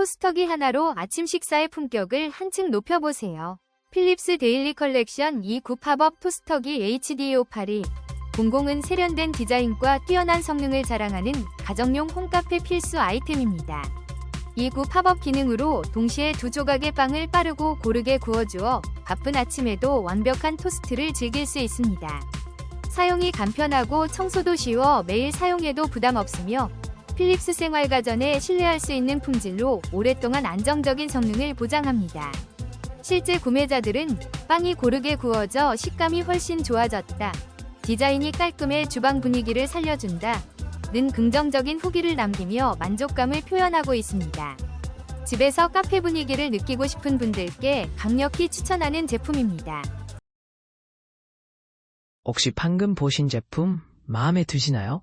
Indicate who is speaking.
Speaker 1: 토스터기 하나로 아침 식사의 품격을 한층 높여보세요. 필립스 데일리 컬렉션 2구 팝업 토스터기 HDO82 공공은 세련된 디자인과 뛰어난 성능을 자랑하는 가정용 홈카페 필수 아이템입니다. 2구 팝업 기능으로 동시에 두 조각의 빵을 빠르고 고르게 구워주어 바쁜 아침에도 완벽한 토스트를 즐길 수 있습니다. 사용이 간편하고 청소도 쉬워 매일 사용해도 부담 없으며 필립스 생활가전에 신뢰할 수 있는 품질로 오랫동안 안정적인 성능을 보장합니다. 실제 구매자들은 빵이 고르게 구워져 식감이 훨씬 좋아졌다. 디자인이 깔끔해 주방 분위기를 살려준다. 는 긍정적인 후기를 남기며 만족감을 표현하고 있습니다. 집에서 카페 분위기를 느끼고 싶은 분들께 강력히 추천하는 제품입니다.
Speaker 2: 혹시 방금 보신 제품 마음에 드시나요?